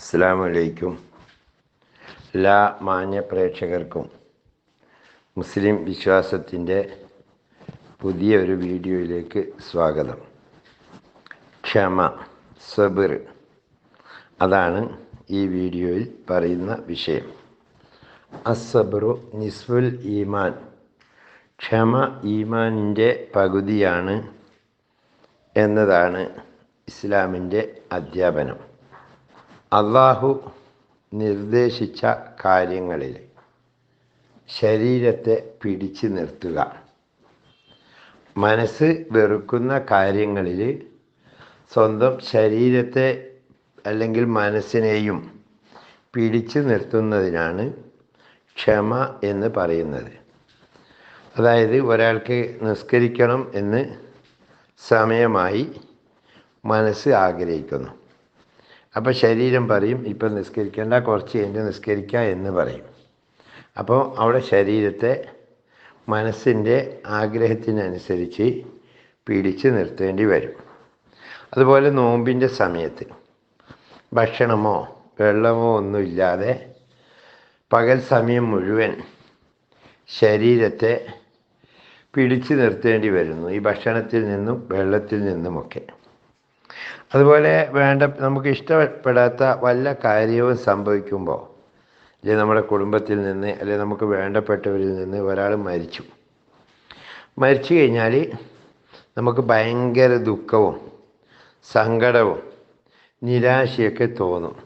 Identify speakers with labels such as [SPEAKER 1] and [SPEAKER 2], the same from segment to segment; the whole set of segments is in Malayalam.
[SPEAKER 1] അസ്സാം വലൈക്കും എല്ലാ മാന്യ പ്രേക്ഷകർക്കും മുസ്ലിം വിശ്വാസത്തിന്റെ പുതിയ ഒരു വീഡിയോയിലേക്ക് സ്വാഗതം. ക്ഷമ സബിർ അതാണ് ഈ വീഡിയോയിൽ പറയുന്ന വിഷയം. അസബറു നിസ്ഫുൽ ഈമാൻ. ക്ഷമ ഈമാനിന്റെ പകുതിയാണ് എന്നതാണ് ഇസ്ലാമിന്റെ അധ്യാപനം. അള്ളാഹു നിർദ്ദേശിച്ച കാര്യങ്ങളിൽ ശരീരത്തെ പിടിച്ചു നിർത്തുക. മനസ്സ് വെറുക്കുന്ന കാര്യങ്ങളിൽ സ്വന്തം ശരീരത്തെ അല്ലെങ്കിൽ മനസ്സിനെയും പിടിച്ചു നിർത്തുന്നതിനാണ് ക്ഷമ എന്ന് പറയുന്നത്. അതായത് ഒരാൾക്ക് നിസ്കരിക്കണം എന്ന് സമയമായി മനസ്സ് ആഗ്രഹിക്കുന്നു. അപ്പോൾ ശരീരം പറയും ഇപ്പം നിസ്കരിക്കേണ്ട കുറച്ച് കഴിഞ്ഞ് നിസ്കരിക്കുക എന്ന് പറയും. അപ്പോൾ അവിടെ ശരീരത്തെ മനസ്സിന്റെ ആഗ്രഹത്തിനനുസരിച്ച് പിടിച്ച് നിർത്തേണ്ടി വരും. അതുപോലെ നോമ്പിന്റെ സമയത്ത് ഭക്ഷണമോ വെള്ളമോ ഒന്നുമില്ലാതെ പകൽ സമയം മുഴുവൻ ശരീരത്തെ പിടിച്ചു നിർത്തേണ്ടി വരുന്നു. ഈ ഭക്ഷണത്തിൽ നിന്നും വെള്ളത്തിൽ നിന്നുമൊക്കെ. അതുപോലെ വേണ്ട നമുക്ക് ഇഷ്ടപ്പെടാത്ത വല്ല കാര്യവും സംഭവിക്കുമ്പോൾ അല്ലെ നമ്മുടെ കുടുംബത്തിൽ നിന്ന് അല്ലെ നമുക്ക് വേണ്ടപ്പെട്ടവരിൽ നിന്ന് ഒരാൾ മരിച്ചു. മരിച്ചു കഴിഞ്ഞാൽ നമുക്ക് ഭയങ്കര ദുഃഖവും സങ്കടവും നിരാശയൊക്കെ തോന്നും.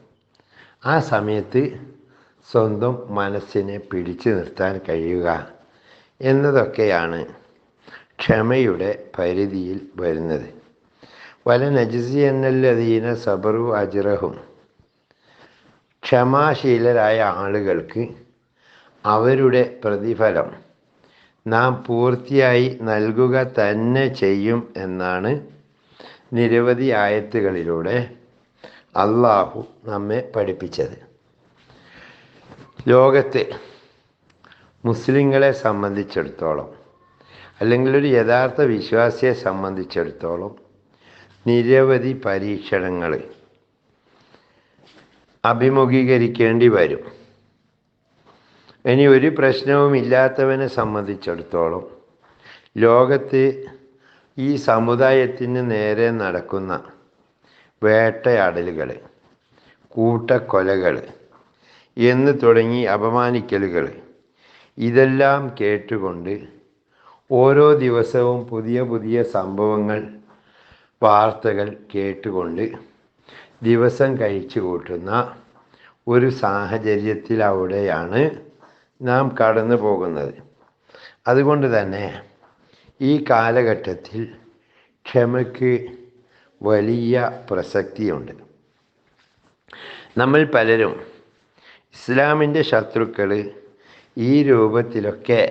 [SPEAKER 1] ആ സമയത്ത് സ്വന്തം മനസ്സിനെ പിടിച്ചു നിർത്താൻ കഴിയുക എന്നതൊക്കെയാണ് ക്ഷമയുടെ പരിധിയിൽ വരുന്നത്. വല നജിസി എന്നല്ലതീന സബറു അജിറഹും ക്ഷമാശീലരായ ആളുകൾക്ക് അവരുടെ പ്രതിഫലം. നാം പൂർത്തിയായി നൽകുക തന്നെ ചെയ്യും എന്നാണ് നിരവധി ആയത്തുകളിലൂടെ അള്ളാഹു നമ്മെ പഠിപ്പിച്ചത്. ലോകത്ത് മുസ്ലിങ്ങളെ സംബന്ധിച്ചിടത്തോളം അല്ലെങ്കിൽ ഒരു യഥാർത്ഥ വിശ്വാസിയെ സംബന്ധിച്ചിടത്തോളം നിരവധി പരീക്ഷണങ്ങൾ അഭിമുഖീകരിക്കേണ്ടി വരും. ഇനി ഒരു പ്രശ്നവും ഇല്ലാത്തവനെ സംബന്ധിച്ചിടത്തോളം ലോകത്ത് ഈ സമുദായത്തിന് നേരെ നടക്കുന്ന വേട്ടയാടലുകൾ കൂട്ടക്കൊലകൾ എന്ന് തുടങ്ങി അപമാനിക്കലുകൾ ഇതെല്ലാം കേട്ടുകൊണ്ട് ഓരോ ദിവസവും പുതിയ പുതിയ സംഭവങ്ങൾ വാർത്തകൾ കേട്ടുകൊണ്ട് ദിവസം കഴിച്ചു കൂട്ടുന്ന ഒരു സാഹചര്യത്തിലൂടെയാണ് നാം കടന്നു പോകുന്നത്. അതുകൊണ്ട് തന്നെ ഈ കാലഘട്ടത്തിൽ ക്ഷമയ്ക്ക് വലിയ പ്രസക്തിയുണ്ട്. നമ്മൾ പലരും ഇസ്ലാമിന്റെ ശത്രുക്കൾ ഈ രൂപത്തിലൊക്കെ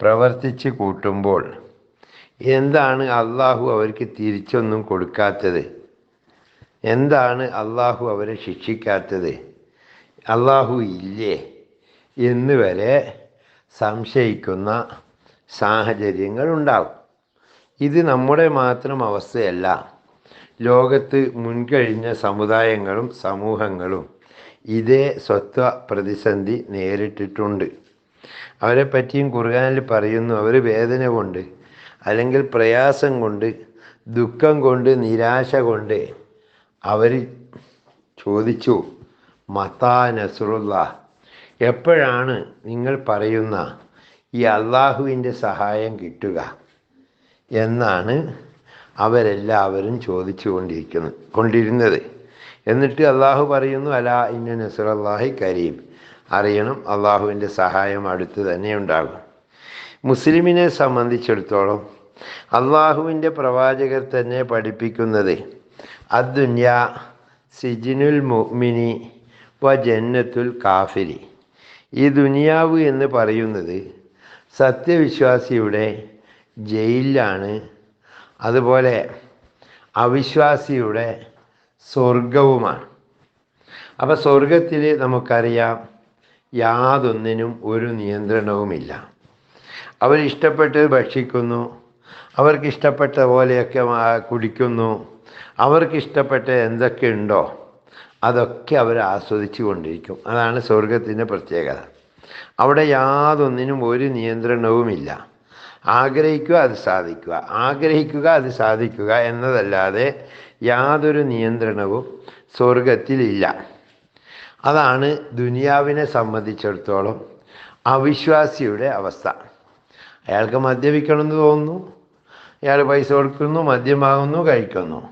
[SPEAKER 1] പ്രവർത്തിച്ച് കൂട്ടുമ്പോൾ എന്താണ് അള്ളാഹു അവർക്ക് തിരിച്ചൊന്നും കൊടുക്കാത്തത്? എന്താണ് അള്ളാഹു അവരെ ശിക്ഷിക്കാത്തത്? അള്ളാഹു ഇല്ലേ എന്ന് വരെ സംശയിക്കുന്ന സാഹചര്യങ്ങൾ ഉണ്ടാവും ഇത് നമ്മുടെ മാത്രം അവസ്ഥയല്ല. ലോകത്ത് മുൻകഴിഞ്ഞ സമുദായങ്ങളും സമൂഹങ്ങളും ഇതേ സ്വത്വ പ്രതിസന്ധി നേരിട്ടിട്ടുണ്ട്. അവരെ പറ്റിയും ഖുർആാനിൽ പറയുന്നു അവർ വേദന കൊണ്ട് അല്ലെങ്കിൽ പ്രയാസം കൊണ്ട് ദുഃഖം കൊണ്ട് നിരാശ കൊണ്ട് അവർ ചോദിച്ചു മത്താ നസുറുല്ല എപ്പോഴാണ് നിങ്ങൾ പറയുന്ന ഈ അള്ളാഹുവിന്റെ സഹായം കിട്ടുക? എന്നാണ് അവരെല്ലാവരും ചോദിച്ചു കൊണ്ടിരിക്കുന്നത് കൊണ്ടിരുന്നത്. എന്നിട്ട് അള്ളാഹു പറയുന്നു അലാ ഇന്ന നസുറല്ലാഹി കരീം. അറിയണം അള്ളാഹുവിന്റെ സഹായം അടുത്ത് തന്നെ ഉണ്ടാകും. മുസ്ലിമിനെ സംബന്ധിച്ചിടത്തോളം അള്ളാഹുവിന്റെ പ്രവാചകർ തന്നെ പഠിപ്പിക്കുന്നത് അദ്ദുന്യ സിജിനുൽ മുഅ്മിനി വ ജന്നത്തുൽ കാഫിരി. ഈ ദുനിയാവ് എന്ന് പറയുന്നത് സത്യവിശ്വാസിയുടെ ജയിലാണ് അതുപോലെ അവിശ്വാസിയുടെ സ്വർഗവുമാണ് അപ്പോൾ സ്വർഗത്തിൽ നമുക്കറിയാം യാതൊന്നിനും ഒരു നിയന്ത്രണവുമില്ല. അവരിഷ്ടപ്പെട്ട് ഭക്ഷിക്കുന്നു അവർക്കിഷ്ടപ്പെട്ട പോലെയൊക്കെ കുടിക്കുന്നു. അവർക്കിഷ്ടപ്പെട്ട എന്തൊക്കെ ഉണ്ടോ അതൊക്കെ അവർ ആസ്വദിച്ചു കൊണ്ടിരിക്കും. അതാണ് സ്വർഗത്തിന്റെ പ്രത്യേകത. അവിടെ യാതൊന്നിനും ഒരു നിയന്ത്രണവുമില്ല. ആഗ്രഹിക്കുക അത് സാധിക്കുക. ആഗ്രഹിക്കുക അത് സാധിക്കുക എന്നതല്ലാതെ യാതൊരു നിയന്ത്രണവും സ്വർഗത്തിലില്ല അതാണ് ദുനിയാവിനെ സംബന്ധിച്ചിടത്തോളം അവിശ്വാസിയുടെ അവസ്ഥ. അയാൾക്ക് മദ്യപിക്കണമെന്ന് തോന്നുന്നു അയാൾ പൈസ കൊടുക്കുന്നു മദ്യം വാങ്ങുന്നു കഴിക്കുന്നു.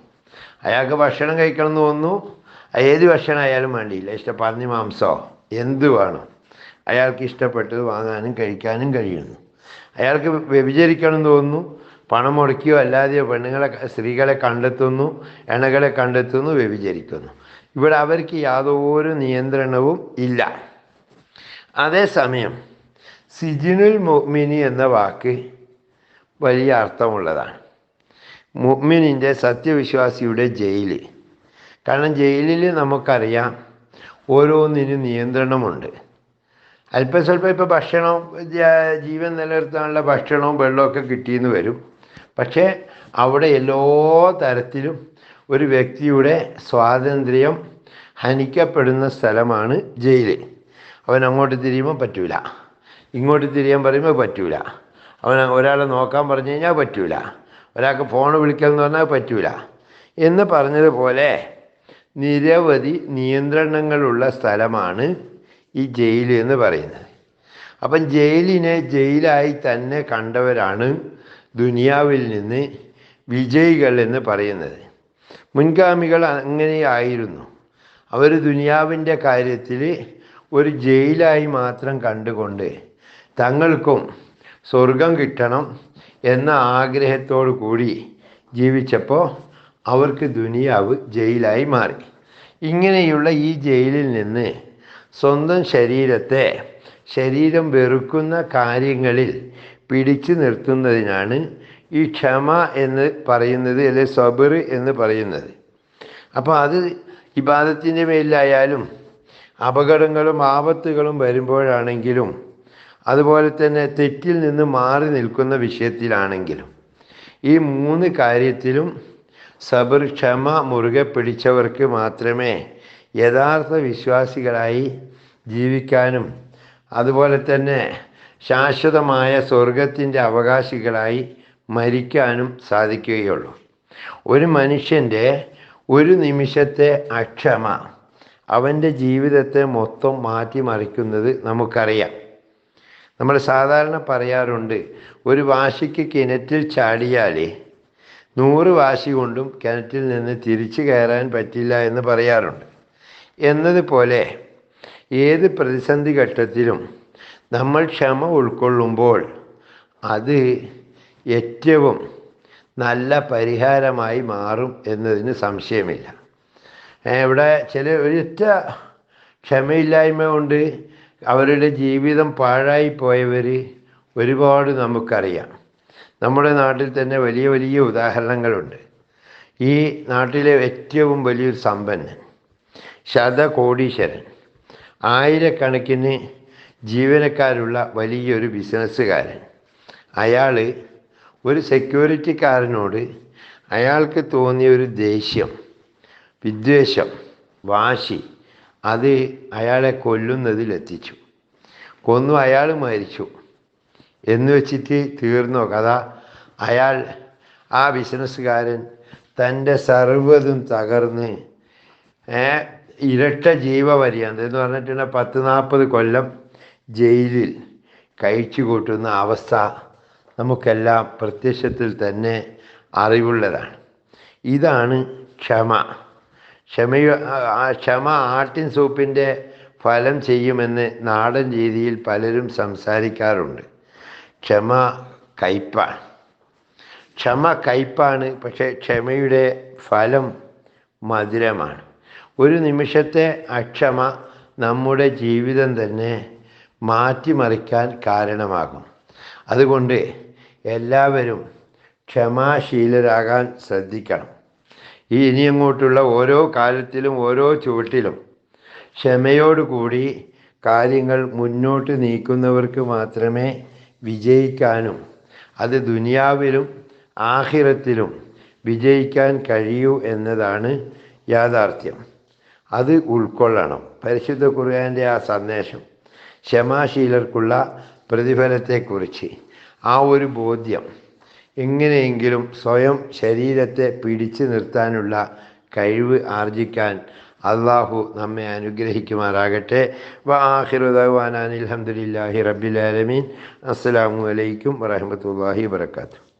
[SPEAKER 1] അയാൾക്ക് ഭക്ഷണം കഴിക്കണം എന്ന് തോന്നുന്നു. ഏത് ഭക്ഷണം ആയാലും വേണ്ടിയില്ല. ഇഷ്ടം പന്നി മാംസമോ എന്ത് വേണം? അയാൾക്ക് ഇഷ്ടപ്പെട്ടത് വാങ്ങാനും കഴിക്കാനും കഴിയുന്നു. അയാൾക്ക് വ്യഭിചരിക്കണം എന്ന് തോന്നുന്നു. പണം മുടക്കിയോ അല്ലാതെയോ പെണ്ണുങ്ങളെ സ്ത്രീകളെ കണ്ടെത്തുന്നു എണകളെ കണ്ടെത്തുന്നു വ്യഭിചരിക്കുന്നു. ഇവിടെ അവർക്ക് യാതൊരു നിയന്ത്രണവും ഇല്ല. അതേസമയം സിജിനുൽ മുഅ്മിനി എന്ന വാക്ക് വലിയ അർത്ഥമുള്ളതാണ്. മുഅ്മിനിന്റെ സത്യവിശ്വാസിയുടെ ജയിൽ. കാരണം ജയിലിൽ നമുക്കറിയാം ഓരോന്നിനും നിയന്ത്രണമുണ്ട്. അല്പം സ്വല്പം ഇപ്പോൾ ഭക്ഷണം ജീവൻ നിലനിർത്താനുള്ള ഭക്ഷണവും വെള്ളമൊക്കെ കിട്ടിയെന്ന് വരും. പക്ഷേ അവിടെ എല്ലാ തരത്തിലും ഒരു വ്യക്തിയുടെ സ്വാതന്ത്ര്യം ഹനിക്കപ്പെടുന്ന സ്ഥലമാണ് ജയിൽ അവൻ അങ്ങോട്ട് തിരിയുമ്പോൾ പറ്റൂല. ഇങ്ങോട്ട് തിരിയാൻ പറയുമ്പോൾ പറ്റൂല. അവൻ ഒരാളെ നോക്കാൻ പറഞ്ഞു കഴിഞ്ഞാൽ പറ്റൂല. ഒരാൾക്ക് ഫോൺ വിളിക്കൽ പറഞ്ഞാൽ പറ്റൂല. എന്ന് പറഞ്ഞതുപോലെ നിരവധി നിയന്ത്രണങ്ങളുള്ള സ്ഥലമാണ് ഈ ജയിൽ എന്ന് പറയുന്നത്. അപ്പം ജയിലിനെ ജയിലായി തന്നെ കണ്ടവരാണ് ദുനിയാവിൽ നിന്ന് വിജയികൾ എന്ന് പറയുന്നത്. മുൻഗാമികൾ അങ്ങനെയായിരുന്നു. അവർ ദുനിയാവിന്റെ കാര്യത്തിൽ ഒരു ജയിലായി മാത്രം കണ്ടുകൊണ്ട് തങ്ങൾക്കും സ്വർഗം കിട്ടണം എന്ന ആഗ്രഹത്തോടു കൂടി ജീവിച്ചപ്പോൾ അവർക്ക് ദുനിയാവ് ജയിലായി മാറി. ഇങ്ങനെയുള്ള ഈ ജയിലിൽ നിന്ന് സ്വന്തം ശരീരത്തെ ശരീരം വെറുക്കുന്ന കാര്യങ്ങളിൽ പിടിച്ചു നിർത്തുന്നതിനാണ് ഈ ക്ഷമ എന്ന് പറയുന്നത് അല്ലെ സബർ എന്ന് പറയുന്നത്. അപ്പോൾ അത് ഇബാദത്തിന്റെ മേലിലായാലും അപകടങ്ങളും ആപത്തുകളും വരുമ്പോഴാണെങ്കിലും അതുപോലെ തന്നെ തെറ്റിൽ നിന്ന് മാറി നിൽക്കുന്ന വിഷയത്തിലാണെങ്കിലും ഈ മൂന്ന് കാര്യത്തിലും സബർ ക്ഷമ മുറുകെ പിടിച്ചവർക്ക് മാത്രമേ യഥാർത്ഥ വിശ്വാസികളായി ജീവിക്കാനും അതുപോലെ തന്നെ ശാശ്വതമായ സ്വർഗത്തിന്റെ അവകാശികളായി മരിക്കാനും സാധിക്കുകയുള്ളൂ. ഒരു മനുഷ്യന്റെ ഒരു നിമിഷത്തെ അക്ഷമ അവന്റെ ജീവിതത്തെ മൊത്തം മാറ്റിമറിക്കുന്നത് നമുക്കറിയാം. നമ്മൾ സാധാരണ പറയാറുണ്ട് ഒരു വാശിക്ക് കിണറ്റിൽ ചാടിയാൽ നൂറ് വാശി കൊണ്ടും കിണറ്റിൽ നിന്ന് തിരിച്ചു കയറാൻ പറ്റില്ല എന്ന് പറയാറുണ്ട്. എന്നതുപോലെ ഏത് പ്രതിസന്ധി ഘട്ടത്തിലും നമ്മൾ ക്ഷമ ഉൾക്കൊള്ളുമ്പോൾ അത് ഏറ്റവും നല്ല പരിഹാരമായി മാറും എന്നതിന് സംശയമില്ല. ഇവിടെ ചില ഒരൊറ്റ ക്ഷമയില്ലായ്മ കൊണ്ട് അവരുടെ ജീവിതം പാഴായി പോയവർ ഒരുപാട് നമുക്കറിയാം. നമ്മുടെ നാട്ടിൽ തന്നെ വലിയ വലിയ ഉദാഹരണങ്ങളുണ്ട്. ഈ നാട്ടിലെ ഏറ്റവും വലിയൊരു സമ്പന്നൻ ശതകോടീശ്വരൻ ആയിരക്കണക്കിന് ജീവനക്കാരുള്ള വലിയൊരു ബിസിനസ്സുകാരൻ. അയാൾ ഒരു സെക്യൂരിറ്റിക്കാരനോട് അയാൾക്ക് തോന്നിയ ഒരു ദേഷ്യം വിദ്വേഷം വാശി അത് അയാളെ കൊല്ലുന്നതിലെത്തിച്ചു കൊന്നു അയാൾ മരിച്ചു. എന്ന് വെച്ചിട്ട് തീർന്നോ കഥ? അയാൾ ആ ബിസിനസ്സുകാരൻ തന്റെ സർവതും തകർന്ന് ഇരട്ട ജീവപര്യന്തം എന്ന് പറഞ്ഞിട്ടുണ്ടെങ്കിൽ പത്ത് നാൽപ്പത് കൊല്ലം ജയിലിൽ കഴിച്ചു കൂട്ടുന്ന അവസ്ഥ നമുക്കെല്ലാം പ്രത്യക്ഷത്തിൽ തന്നെ അറിവുള്ളതാണ്. ഇതാണ് ക്ഷമ. ക്ഷമയ ക്ഷമ ആട്ടിൻ സൂപ്പിന്റെ ഫലം ചെയ്യുമെന്ന് നാടൻ രീതിയിൽ പലരും സംസാരിക്കാറുണ്ട്. ക്ഷമ കയ്പാണ് ക്ഷമ കയ്പാണ് പക്ഷേ ക്ഷമയുടെ ഫലം മധുരമാണ്. ഒരു നിമിഷത്തെ അക്ഷമ നമ്മുടെ ജീവിതം തന്നെ മാറ്റിമറിക്കാൻ കാരണമാകും. അതുകൊണ്ട് എല്ലാവരും ക്ഷമാശീലരാകാൻ ശ്രദ്ധിക്കണം. ഈ ഇനിയങ്ങോട്ടുള്ള ഓരോ കാലത്തിലും ഓരോ ചുവട്ടിലും ക്ഷമയോടുകൂടി കാര്യങ്ങൾ മുന്നോട്ട് നീക്കുന്നവർക്ക് മാത്രമേ വിജയിക്കാനും അത് ദുനിയാവിലും ആഹിറത്തിലും വിജയിക്കാൻ കഴിയൂ എന്നതാണ് യാഥാർത്ഥ്യം. അത് ഉൾക്കൊള്ളണം. പരിശുദ്ധ കുറയാന്റെ ആ സന്ദേശം ക്ഷമാശീലർക്കുള്ള പ്രതിഫലത്തെക്കുറിച്ച് ആ ഒരു ബോധ്യം എങ്ങനെയെങ്കിലും സ്വയം ശരീരത്തെ പിടിച്ചു നിർത്താനുള്ള കഴിവ് ആർജിക്കാൻ അള്ളാഹു നമ്മെ അനുഗ്രഹിക്കുമാറാകട്ടെ. വാഹിറുദാൻ അലഹമുല്ലാഹി റബ്ബിലാലമീൻ അസ്സലാമു അലൈക്കും വറഹമത്തല്ലാഹി വാത്തു